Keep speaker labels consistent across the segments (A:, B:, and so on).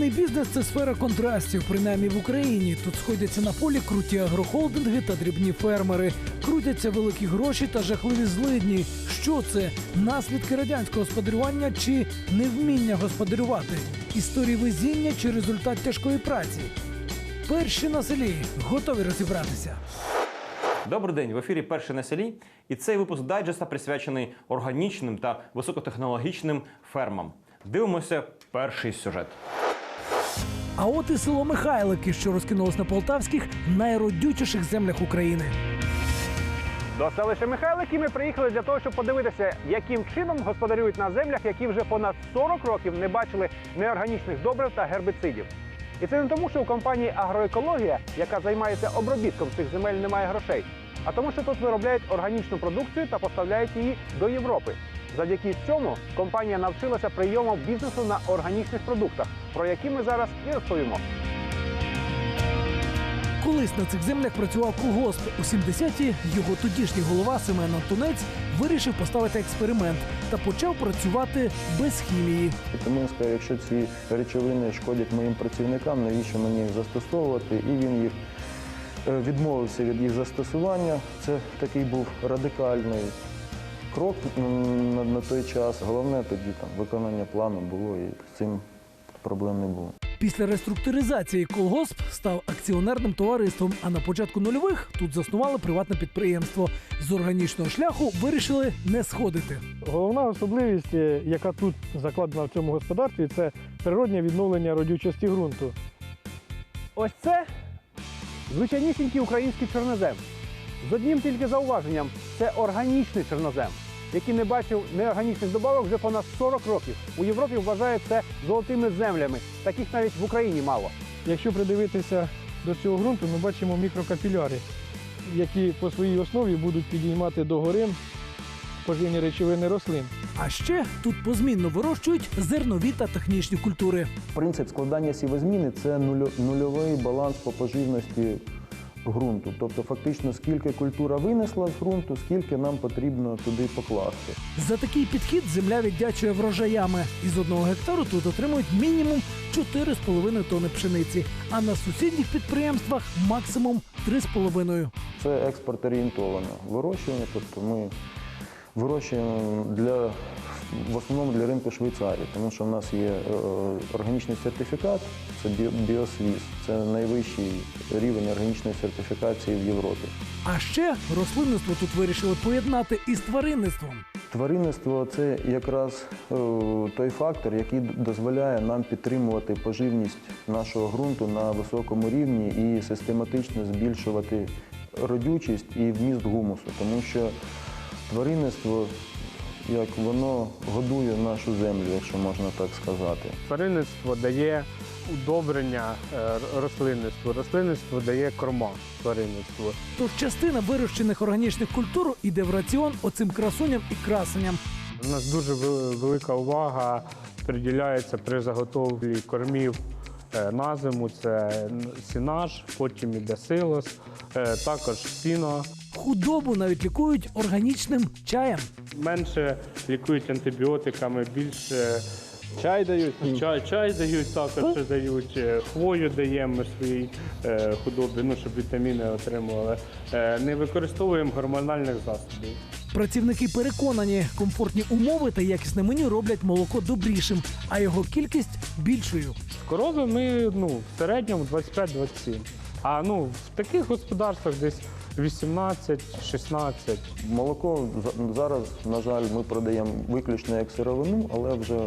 A: Аграрний бізнес це сфера контрастів, принаймні в Україні. Тут сходяться на полі круті агрохолдинги та дрібні фермери. Крутяться великі гроші та жахливі злидні. Що це? Наслідки радянського господарювання чи невміння господарювати? Історії везіння чи результат тяжкої праці? Перші на селі готові розібратися.
B: Добрий день в ефірі Перший на селі. І цей випуск дайджеста присвячений органічним та високотехнологічним фермам. Дивимося перший сюжет.
A: А от і село Михайлики, що розкинулось на полтавських найродючіших землях України.
C: До селища Михайлики ми приїхали для того, щоб подивитися, яким чином господарюють на землях, які вже понад 40 років не бачили неорганічних добрив та гербіцидів. І це не тому, що у компанії Агроекологія, яка займається обробітком цих земель, немає грошей, а тому, що тут виробляють органічну продукцію та поставляють її до Європи. Завдяки цьому компанія навчилася прийому бізнесу на органічних продуктах, про які ми зараз і розповімо.
A: Колись на цих землях працював колгосп. У 70-ті його тодішній голова Семен Антонець вирішив поставити експеримент та почав працювати без хімії.
D: Тому він сказав, якщо ці речовини шкодять моїм працівникам, навіщо мені їх застосовувати? І він їх е, відмовився від їх застосування. Це такий був радикальний крок на, на той час. Головне тоді там виконання плану було і з цим проблем не було.
A: Після реструктуризації колгосп став акціонерним товариством. А на початку нульових тут заснували приватне підприємство. З органічного шляху вирішили не сходити.
E: Головна особливість, е, яка тут закладена в цьому господарстві, це природнє відновлення родючості ґрунту.
C: Ось це звичайнісінький український чорнозем. З одним тільки зауваженням це органічний чорнозем, який не бачив неорганічних добавок вже понад 40 років. У Європі вважають це золотими землями. Таких навіть в Україні мало.
E: Якщо придивитися до цього ґрунту, ми бачимо мікрокапіляри, які по своїй основі будуть підіймати догори поживні речовини рослин.
A: А ще тут позмінно вирощують зернові та технічні культури.
D: Принцип складання сівозміни це нульо- нульовий баланс по поживності ґрунту. Тобто, фактично, скільки культура винесла з ґрунту, скільки нам потрібно туди покласти.
A: За такий підхід земля віддячує врожаями. Із одного гектару тут отримують мінімум 4,5 тонни пшениці, а на сусідніх підприємствах максимум 3,5.
D: Це експорт орієнтоване вирощування, тобто ми вирощуємо для, в основному для ринку Швейцарії, тому що в нас є е, органічний сертифікат, це біосвіз, це найвищий рівень органічної сертифікації в Європі.
A: А ще рослинництво тут вирішили поєднати із тваринництвом.
D: Тваринництво це якраз е, той фактор, який дозволяє нам підтримувати поживність нашого ґрунту на високому рівні і систематично збільшувати родючість і вміст гумусу, тому що тваринництво, як воно годує нашу землю, якщо можна так сказати.
F: Тваринництво дає удобрення е, рослинництву, рослинництво дає корма тваринництву.
A: Тож частина вирощених органічних культур іде в раціон оцим красуням і красенням.
F: У нас дуже велика увага приділяється при заготовлі кормів е, на зиму. Це сінаж, потім іде силос, е, також сіно.
A: Худобу навіть лікують органічним чаєм.
F: Менше лікують антибіотиками, більше чай дають. Чай, чай дають, також дають е, хвою даємо своїй е, худобі, ну, щоб вітаміни отримували. Е, Не використовуємо гормональних засобів.
A: Працівники переконані, комфортні умови та якісне меню роблять молоко добрішим, а його кількість більшою.
F: Корови ми ну, в середньому 25-27. А ну, в таких господарствах десь 18-16.
D: Молоко за- зараз, на жаль, ми продаємо виключно як сировину, але вже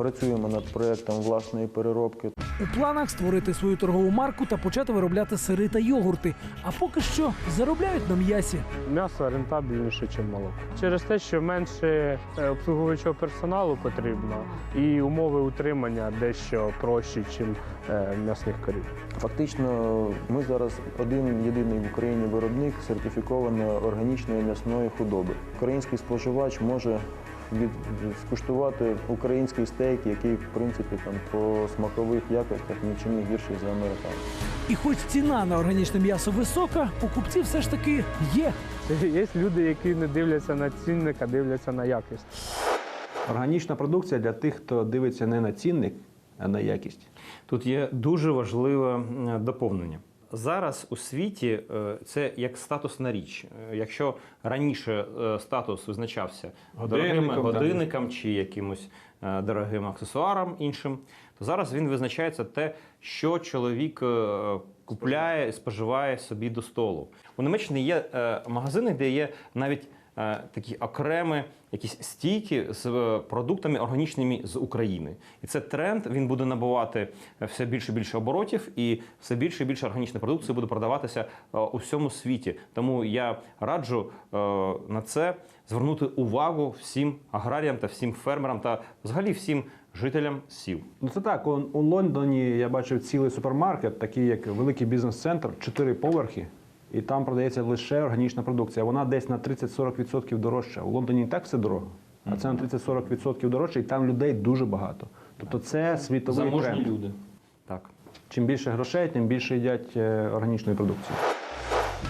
D: працюємо над проєктом власної переробки.
A: У планах створити свою торгову марку та почати виробляти сири та йогурти. А поки що заробляють на м'ясі.
F: М'ясо рентабельніше, ніж молоко. Через те, що менше е, обслуговуючого персоналу потрібно, і умови утримання дещо кращі, ніж м'ясних корів.
D: Фактично, ми зараз один єдиний в Україні виробник сертифікованої органічної м'ясної худоби. Український споживач може від, скуштувати український стейк, який в принципі там по смакових якостях нічим не гірший за американський.
A: І хоч ціна на органічне м'ясо висока, покупці все ж таки є.
F: Є люди, які не дивляться на цінник, а дивляться на якість.
G: Органічна продукція для тих, хто дивиться не на цінник, а на якість.
B: Тут є дуже важливе доповнення. Зараз у світі е, це як статусна річ. Е, Якщо раніше е, статус визначався дорогими
G: так.
B: годинникам чи якимось дорогим аксесуарам іншим, то зараз він визначається те, що чоловік купляє і споживає собі до столу. У Німеччині є магазини, де є навіть такі окремі якісь стійки з е, продуктами органічними з України. І це тренд. Він буде набувати е, все більше і більше оборотів, і все більше і більше органічної продукції буде продаватися е, у всьому світі. Тому я раджу е, на це звернути увагу всім аграріям та всім фермерам та взагалі всім жителям сіл.
C: Ну це так. У, у Лондоні я бачив цілий супермаркет, такий як великий бізнес-центр, чотири поверхи, і там продається лише органічна продукція. Вона десь на 30-40% дорожча. У Лондоні і так все дорого, а це на 30-40% дорожче, і там людей дуже багато. Тобто це світовий тренд.
B: люди. Так.
C: Чим більше грошей, тим більше їдять е, органічної продукції.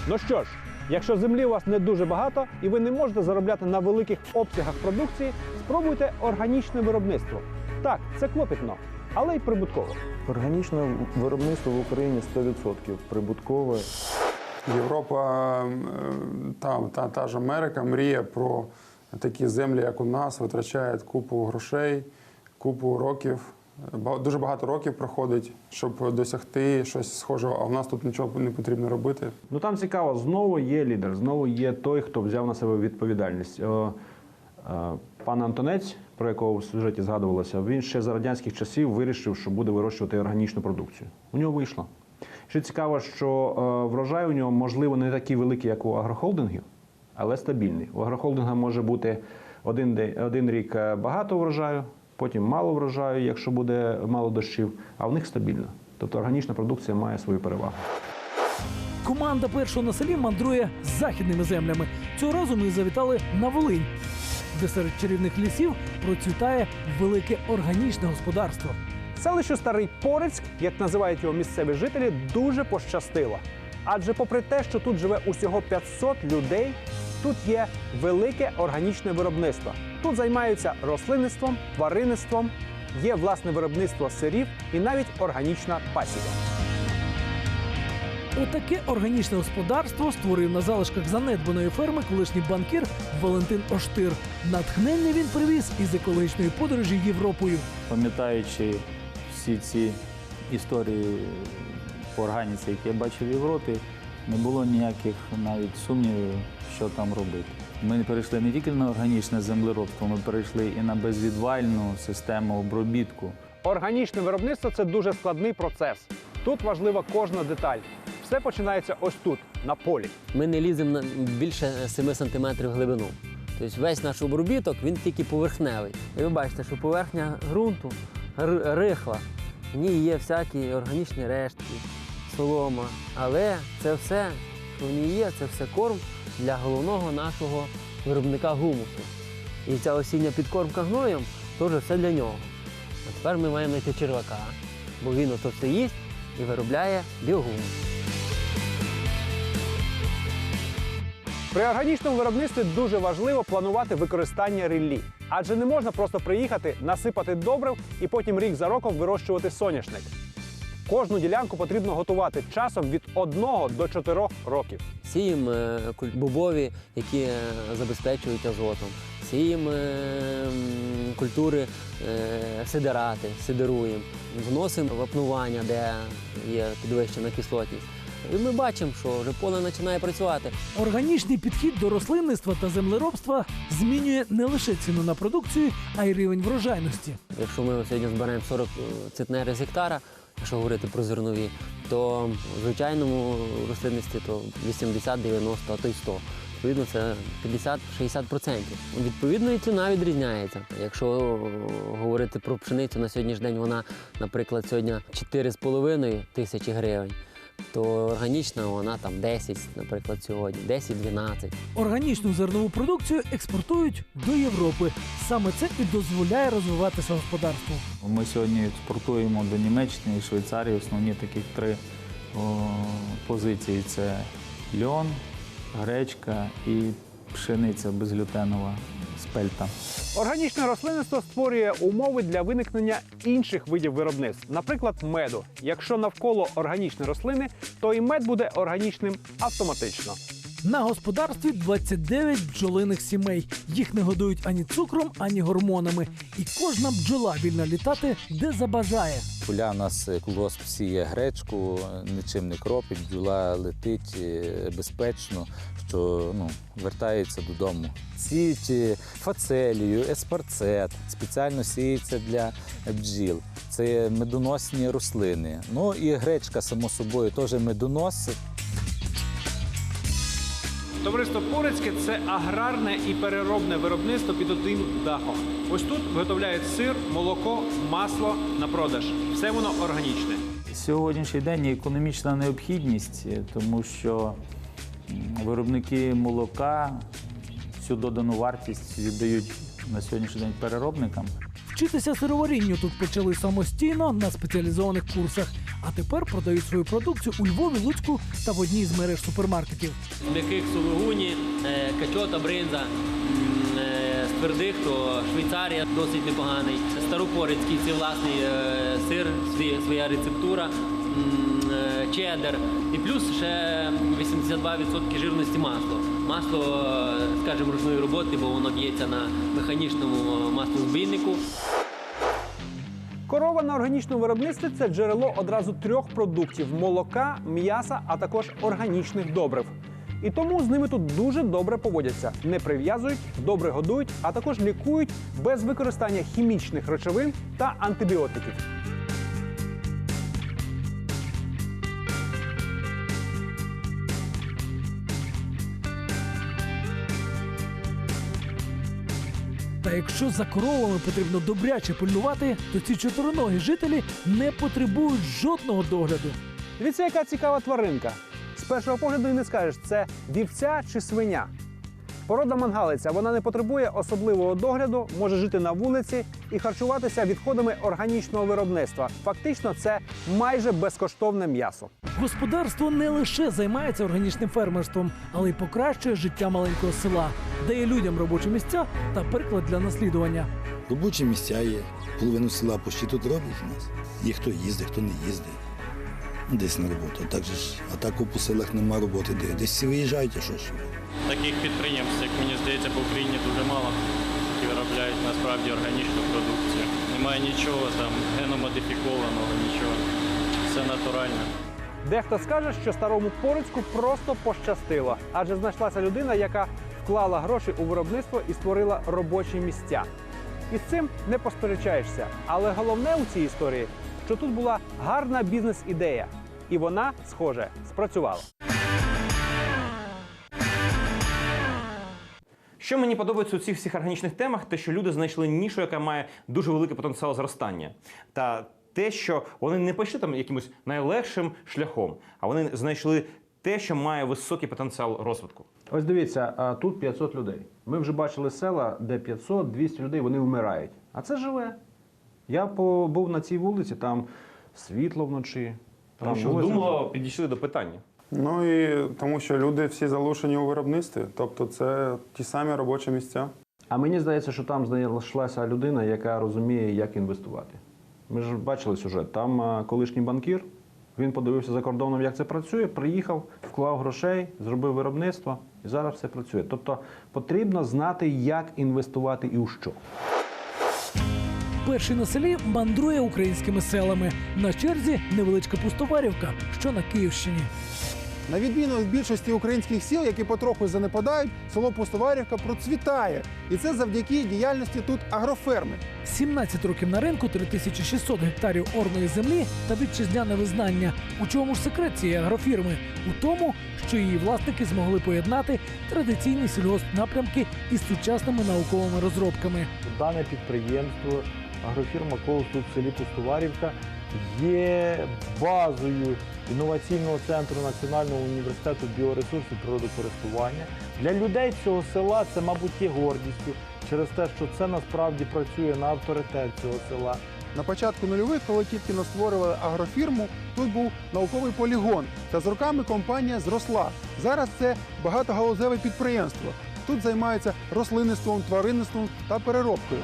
C: Ну що ж, якщо землі у вас не дуже багато і ви не можете заробляти на великих обсягах продукції, спробуйте органічне виробництво. Так, це клопітно, але й прибутково.
D: Органічне виробництво в Україні 100% прибуткове.
H: Європа, е, та, та, та ж Америка мріє про такі землі, як у нас, витрачає купу грошей, купу років. Дуже багато років проходить, щоб досягти щось схожого, а в нас тут нічого не потрібно робити.
C: Ну там цікаво, знову є лідер, знову є той, хто взяв на себе відповідальність. Е, Пан Антонець, про якого в сюжеті згадувалося, він ще за радянських часів вирішив, що буде вирощувати органічну продукцію. У нього вийшло. Ще цікаво, що е, врожай у нього, можливо, не такий великий, як у агрохолдингів, але стабільний. У агрохолдинга може бути один, один рік е, багато врожаю, потім мало врожаю, якщо буде мало дощів, а в них стабільно. Тобто органічна продукція має свою перевагу.
A: Команда першого на селі мандрує західними землями. Цього разу ми завітали на Волинь, де серед чарівних лісів процвітає велике органічне господарство.
C: Селищу Старий Порицьк, як називають його місцеві жителі, дуже пощастило. Адже, попри те, що тут живе усього 500 людей, тут є велике органічне виробництво. Тут займаються рослинництвом, тваринництвом, є власне виробництво сирів і навіть органічна пасіка.
A: Отаке органічне господарство створив на залишках занедбаної ферми колишній банкір Валентин Оштир. Натхнення він привіз із екологічної подорожі Європою.
I: пам'ятаючи всі ці історії по органіці, які я бачив в Європі, не було ніяких навіть сумнівів, що там робити. Ми перейшли не тільки на органічне землеробство, ми перейшли і на безвідвальну систему обробітку.
C: Органічне виробництво це дуже складний процес. Тут важлива кожна деталь. Все починається ось тут, на полі.
J: ми не ліземо на більше 7 сантиметрів глибину. Тобто весь наш обробіток він тільки поверхневий. І ви бачите, що поверхня ґрунту рихла. В ній є всякі органічні рештки, солома. Але це все, що в ній є, це все корм для головного нашого виробника гумусу. І ця осіння підкормка гноєм теж все для нього. А тепер ми маємо знайти червака, бо він ото все їсть і виробляє біогумус.
C: При органічному виробництві дуже важливо планувати використання ріллі. Адже не можна просто приїхати, насипати добрив і потім рік за роком вирощувати соняшник. Кожну ділянку потрібно готувати часом від 1 до 4 років.
J: Сіємо е, бобові, які е, забезпечують азотом. Сіємо е, культури сидирати, сидируємо. Вносимо вапнування, де є підвищена кислотність. І ми бачимо, що вже поле починає працювати.
A: Органічний підхід до рослинництва та землеробства змінює не лише ціну на продукцію, а й рівень врожайності.
J: Якщо ми сьогодні збираємо 40 центнери з гектара, якщо говорити про зернові, то в звичайному рослинництві то 80, 90, а то й 100. Відповідно, це 50-60%. Відповідно, і ціна відрізняється. Якщо говорити про пшеницю на сьогоднішній день, вона, наприклад, сьогодні 4,5 тисячі гривень, то органічна вона там 10, наприклад, сьогодні, 10-12.
A: Органічну зернову продукцію експортують до Європи. Саме це і дозволяє розвиватися господарству.
I: Ми сьогодні експортуємо до Німеччини і Швейцарії основні таких три о, позиції: це льон, гречка і пшениця безглютенова
K: спельта.
G: Органічне рослинництво створює умови для виникнення інших видів виробництв, наприклад, меду. Якщо навколо органічні рослини, то і мед буде органічним автоматично.
A: На господарстві 29 бджолиних сімей. Їх не годують ані цукром, ані гормонами. І кожна бджола вільна літати, де забажає.
I: Поля у нас е, сіє гречку, нічим не кропить, бджола летить е, безпечно, що ну, вертається додому. Сіють фацелію, еспарцет, спеціально сіється для бджіл. Це медоносні рослини. Ну і гречка, само собою, теж медонос.
G: Товариство Порецьке це аграрне і переробне виробництво під одним дахом. Ось тут виготовляють сир, молоко, масло на продаж. Все воно органічне.
K: Сьогоднішній день є економічна необхідність, тому що виробники молока всю додану вартість віддають на сьогоднішній день переробникам.
A: Вчитися сироварінню тут почали самостійно на спеціалізованих курсах, а тепер продають свою продукцію у Львові, Луцьку та в одній з мереж супермаркетів.
J: М'яких сулугуні, е, качота, бринза. Е, твердих, то Швейцарія досить непоганий. Старопорицький це власний е, сир, своя рецептура, е. І плюс ще 82% жирності масло. Масло, е, скажімо, ручної роботи, бо воно б'ється на механічному е, маслозбійнику.
G: Корова на органічному виробництві це джерело одразу трьох продуктів: молока, м'яса, а також органічних добрив. І тому з ними тут дуже добре поводяться, не прив'язують, добре годують, а також лікують без використання хімічних речовин та антибіотиків.
A: Та якщо за коровами потрібно добряче пильнувати, то ці чотириногі жителі не потребують жодного догляду.
G: Дивіться, яка цікава тваринка. З першого погляду і не скажеш, це вівця чи свиня. Порода мангалиця вона не потребує особливого догляду, може жити на вулиці і харчуватися відходами органічного виробництва. Фактично, це майже безкоштовне м'ясо.
A: Господарство не лише займається органічним фермерством, але й покращує життя маленького села, дає людям робочі місця та приклад для наслідування.
L: Робочі місця є, половину села почти тут роблять у нас. Є хто їздить, хто не їздить. Десь на роботу. А так, же ж, а так по селах нема роботи. Десь всі виїжджають, а що ж?
M: Таких підприємств, як мені здається, по Україні дуже мало, які виробляють насправді органічну продукцію. Немає нічого там геномодифікованого, нічого. Все натуральне.
G: Дехто скаже, що старому Порицьку просто пощастило, адже знайшлася людина, яка вклала гроші у виробництво і створила робочі місця. І з цим не посперечаєшся. Але головне у цій історії, що тут була гарна бізнес-ідея, і вона, схоже, спрацювала.
B: Що мені подобається у цих всіх органічних темах, те, що люди знайшли нішу, яка має дуже великий потенціал зростання. Та те, що вони не пішли там якимось найлегшим шляхом, а вони знайшли те, що має високий потенціал розвитку.
G: Ось дивіться, тут 500 людей. Ми вже бачили села, де 500-200 людей вони вмирають. А це живе. Я був на цій вулиці, там світло вночі.
B: Тому
G: там
B: що вдумливо підійшли до питання.
N: Ну і тому що люди всі залучені у виробництві, тобто це ті самі робочі місця.
G: А мені здається, що там знайшлася людина, яка розуміє, як інвестувати. Ми ж бачили сюжет. Там колишній банкір, він подивився за кордоном, як це працює, приїхав, вклав грошей, зробив виробництво і зараз все працює. Тобто потрібно знати, як інвестувати і у що.
A: Перший на селі мандрує українськими селами. На черзі невеличка пустоварівка, що на Київщині.
H: На відміну від більшості українських сіл, які потроху занепадають, село Пустоварівка процвітає. І це завдяки діяльності тут агроферми.
A: 17 років на ринку, 3600 гектарів орної землі та вітчизняне визнання. У чому ж секрет цієї агрофірми? У тому, що її власники змогли поєднати традиційні сільгоспнапрямки із сучасними науковими розробками.
E: Дане підприємство, агрофірма «Колос» тут в селі Пустоварівка є базою інноваційного центру Національного університету біоресурсів природокористування. Для людей цього села це, мабуть, є гордістю через те, що це насправді працює на авторитет цього села.
H: На початку нульових, коли тільки но створювали агрофірму, тут був науковий полігон. Та з роками компанія зросла. Зараз це багатогалузеве підприємство.
O: тут займаються рослинництвом, тваринництвом та переробкою.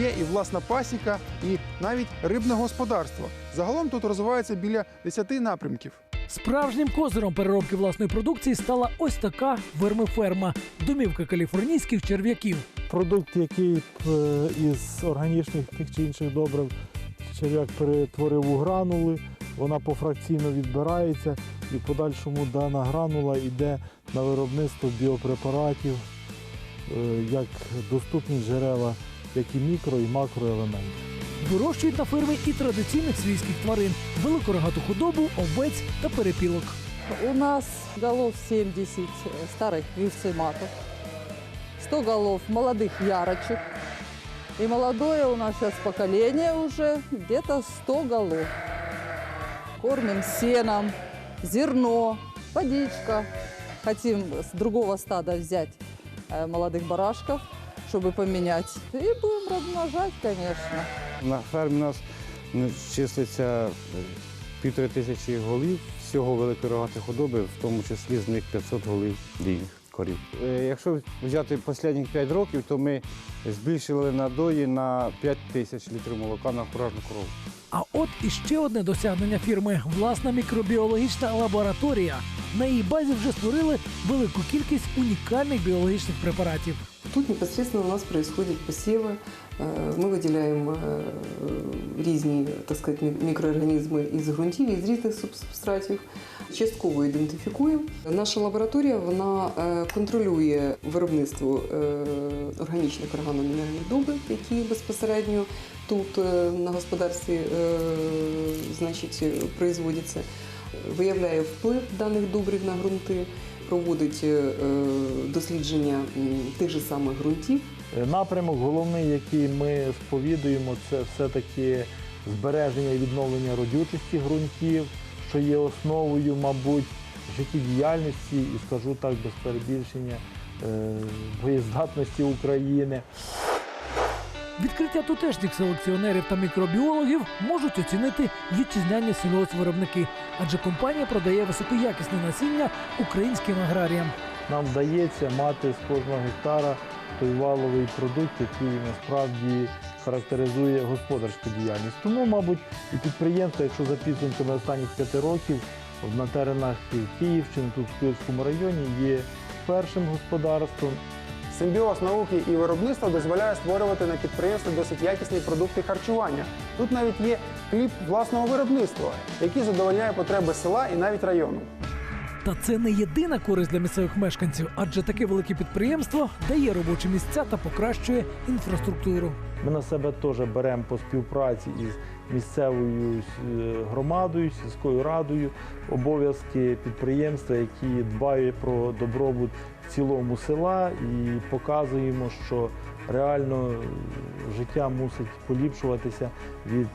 O: Є і власна пасіка, і навіть рибне господарство. Загалом тут розвивається біля 10 напрямків.
A: Справжнім козиром переробки власної продукції стала ось така вермиферма домівка каліфорнійських черв'яків.
E: Продукт, який е, із органічних тих чи інших добрив черв'як перетворив у гранули, вона пофракційно відбирається і в подальшому дана гранула йде на виробництво біопрепаратів е, як доступні джерела, як і мікро, і макроелементів.
A: Вирощують на фермі і традиційних свійських тварин, великорогату худобу, овець та перепілок.
P: У нас голов 70 старых вивцематов, 100 голов молодых ярочек. И молодое у нас сейчас поколение уже где-то 100 голов. Кормим сеном, зерно, водичка. Хотим с другого стада взять э, молодых барашков, чтобы поменять. И будем размножать, конечно.
Q: На фермі у нас ну, числиться е, півтори тисячі голів всього великої рогатої худоби, в тому числі з них 500 голів дійних корів. Е, Якщо взяти останні 5 років, то ми збільшили надої на 5 тисяч літрів молока на куражну корову.
A: А от іще одне досягнення фірми власна мікробіологічна лабораторія. На її базі вже створили велику кількість унікальних біологічних препаратів.
R: Тут непосредственно у нас происходят посевы. Э, Мы выделяем э, різні, так сказати, мі- мікроорганізми із ґрунтів, із різних субстратів. Частково ідентифікуємо. Наша лабораторія вона е, контролює виробництво е, органічних органомінеральних добрив, які безпосередньо тут е, на господарстві е, значить, производяться. Виявляє вплив даних добрив на ґрунти, проводить е, дослідження тих же самих ґрунтів.
E: Е, Напрямок головний, який ми сповідуємо, це все-таки збереження і відновлення родючості ґрунтів, що є основою, мабуть, життєдіяльності і скажу так без перебільшення е, боєздатності України.
A: Відкриття тутешніх селекціонерів та мікробіологів можуть оцінити вітчизняні сільгоспвиробники, адже компанія продає високоякісне насіння українським аграріям.
E: Нам вдається мати з кожного гектара той валовий продукт, який насправді характеризує господарську діяльність. Тому, мабуть, і підприємство, якщо за підсумками останніх п'яти років на теренах Київщини, тут в Київському районі, є першим господарством.
O: Симбіоз науки і виробництва дозволяє створювати на підприємстві досить якісні продукти харчування. Тут навіть є хліб власного виробництва, який задовольняє потреби села і навіть району.
A: Та це не єдина користь для місцевих мешканців, адже таке велике підприємство дає робочі місця та покращує інфраструктуру.
E: Ми на себе теж беремо по співпраці із місцевою е, громадою, сільською радою обов'язки підприємства, які дбають про добробут в цілому села і показуємо, що реально е, життя мусить поліпшуватися від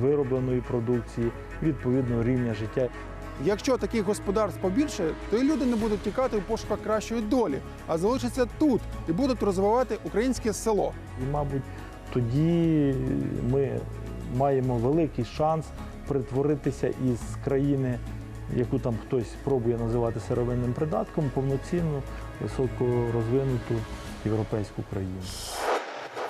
E: виробленої продукції, відповідного рівня життя.
O: Якщо таких господарств побільше, то і люди не будуть тікати в пошуках кращої долі, а залишаться тут і будуть розвивати українське село.
E: І, мабуть, тоді ми маємо великий шанс перетворитися із країни, яку там хтось пробує називати сировинним придатком, повноцінну, високорозвинуту європейську країну.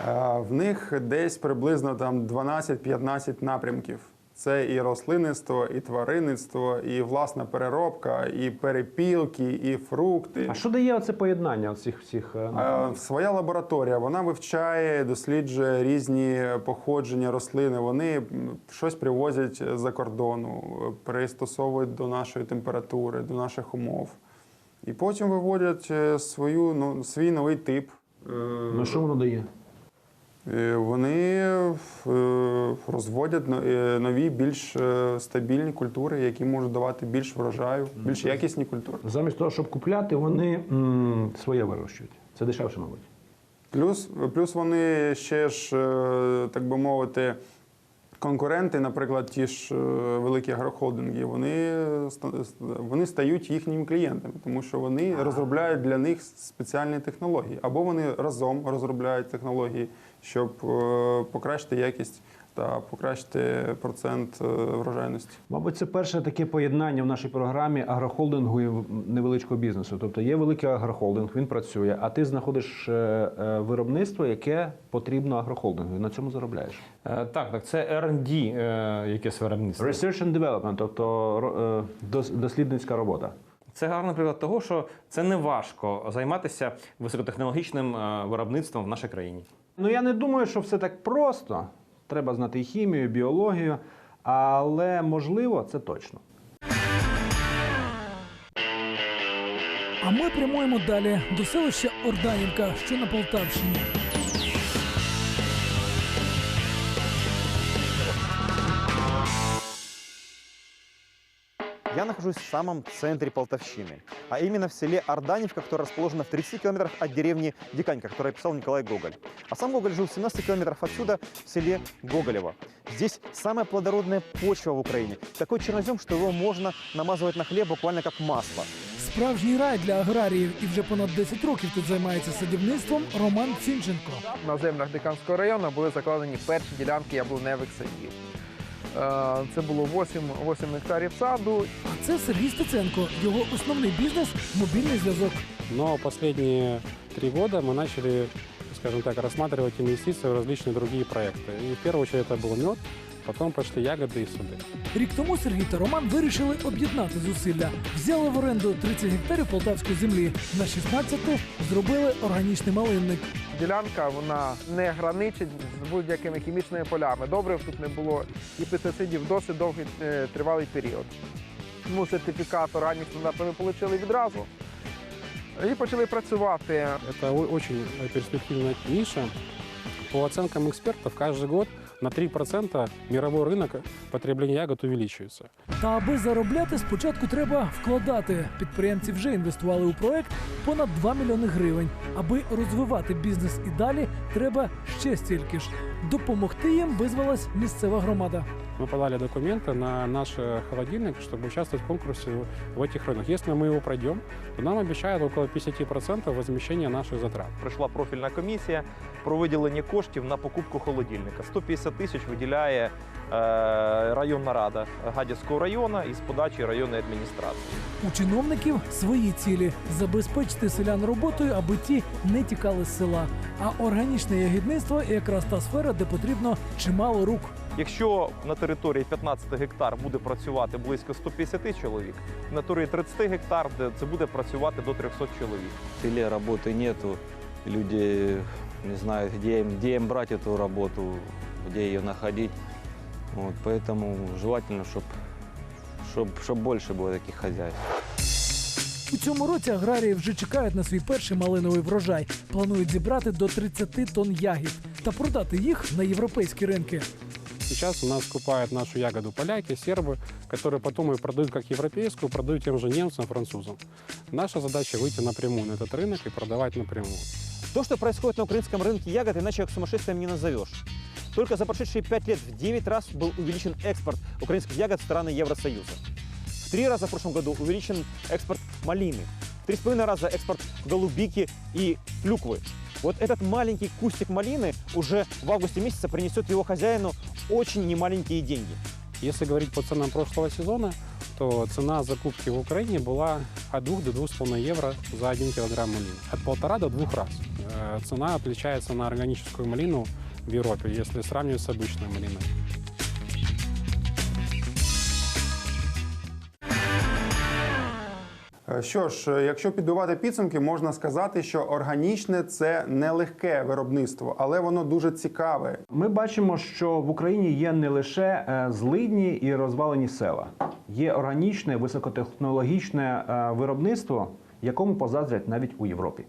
H: Е, В них десь приблизно там 12-15 напрямків. Це і рослинництво, і тваринництво, і власна переробка, і перепілки, і фрукти.
C: А що дає оце поєднання цих всіх? е,
H: Е, Своя лабораторія вона вивчає, досліджує різні походження рослини. Вони щось привозять з-за кордону, пристосовують до нашої температури, до наших умов. І потім виводять е, свою, ну, свій новий тип. Е,
C: Ну що воно дає?
H: Е, Вони е, розводять е, нові, більш стабільні культури, які можуть давати більш врожаю, більш якісні культури.
C: Замість того, щоб купляти, вони своє вирощують. Це дешевше, мабуть.
H: Плюс, плюс вони ще ж, так би мовити, конкуренти, наприклад, ті ж великі агрохолдинги, вони, вони стають їхніми клієнтами, тому що вони розробляють для них спеціальні технології. Або вони разом розробляють технології щоб е, покращити якість та покращити процент е, врожайності.
C: Мабуть, це перше таке поєднання в нашій програмі агрохолдингу і невеличкого бізнесу. Тобто є великий агрохолдинг, він працює, а ти знаходиш е, виробництво, яке потрібно агрохолдингу, і на цьому заробляєш.
B: Так, так, це R&D, якесь виробництво.
C: Research and development, тобто дослідницька робота.
B: Це гарний приклад того, що це не важко займатися високотехнологічним виробництвом в нашій країні.
C: Ну я не думаю, що все так просто. Треба знати і хімію, і біологію, але можливо, це точно.
A: А ми прямуємо далі до селища Орданівка, що на Полтавщині.
S: Я нахожусь в самом центре Полтавщины, а именно в селе Орданевка, которое расположено в 30 километрах от деревни Диканька, которую писал Николай Гоголь. А сам Гоголь жил в 17 километрах отсюда, в селе Гоголево. Здесь самая плодородная почва в Украине. Такой чернозем, что его можно намазывать на хлеб буквально как масло.
A: Справжній рай для аграріїв, і вже понад 10 років тут займається садівництвом Роман Цінченко.
T: На землях Диканського району були закладені перші ділянки яблуневих садів. Е, Це було 8, 8 гектарів саду.
A: А це Сергій Стеценко. Його основний бізнес мобільний зв'язок.
U: Но последние три года мы начали, скажем так, рассматривать инвестиции в различные другие проекты. И в первую очередь это был мед, потом пошли ягоды и суды.
A: Рік тому Сергій та Роман вирішили об'єднати зусилля. Взяли в оренду 30 гектарів полтавської землі. На 16-ту зробили органічний малинник.
T: Ділянка вона не граничить з будь-якими хімічними полями. Добре, тут не було і пестицидів досить довгий е, тривалий період. Тому сертифікат органік стандарту ми отримали відразу. І почали працювати.
U: Это о- очень перспективная ниша. По оценкам экспертов, каждый год на 3% мировой ринок потреблення ягод увеличується.
A: Та аби заробляти, спочатку треба вкладати. Підприємці вже інвестували у проект понад 2 мільйони гривень. Аби розвивати бізнес і далі, треба ще стільки ж. Допомогти їм визвалась місцева громада
U: Мы подали документы на наш э, холодильник, чтобы участвовать в конкурсе в этих рынках. Если мы его пройдем, то нам обещают около 50% возмещения наших затрат.
S: Прийшла профільна комісія про виділення коштів на покупку холодильника. 150 тисяч виділяє е, районна рада Гадяцького району із подачі районної адміністрації.
A: У чиновників свої цілі забезпечити селян роботою, аби ті не тікали з села. А органічне ягідництво якраз та сфера, де потрібно чимало рук.
S: Якщо на території 15 гектар буде працювати близько 150 чоловік, на території 30 гектар де це буде працювати до 300 чоловік.
V: В селе работы нету, люди не знают, где им, где им брать эту работу, где ее находить. Вот, поэтому желательно, чтобы чтоб, чтоб больше было таких хозяйств.
A: У цьому році аграрії вже чекають на свій перший малиновий врожай. Планують зібрати до 30 тонн ягід та продати їх на європейські ринки.
U: Сейчас у нас скупают нашу ягоду поляки, сербы, которые потом ее продают как европейскую, продают тем же немцам, французам. Наша задача выйти напрямую на этот рынок и продавать напрямую.
S: То, что происходит на украинском рынке ягод, иначе как сумасшествием не назовешь. Только за прошедшие пять лет в 9 раз был увеличен экспорт украинских ягод в страны Евросоюза. В три раза в прошлом году увеличен экспорт малины. В три с половиной раза экспорт голубики и клюквы. Вот этот маленький кустик малины уже в августе месяце принесет его хозяину очень немаленькие деньги.
U: Если говорить по ценам прошлого сезона, то цена закупки в Украине была от 2 до 2,5 евро за 1 килограмм малины. От полтора до двух раз. Э, Цена отличается на органическую малину в Европе, если сравнивать с обычной малиной.
H: Що ж, е, якщо підбивати підсумки, можна сказати, що органічне це нелегке виробництво, але воно дуже цікаве.
C: Ми бачимо, що в Україні є не лише е, злидні і розвалені села, є органічне високотехнологічне е, виробництво, якому позаздрять навіть у Європі.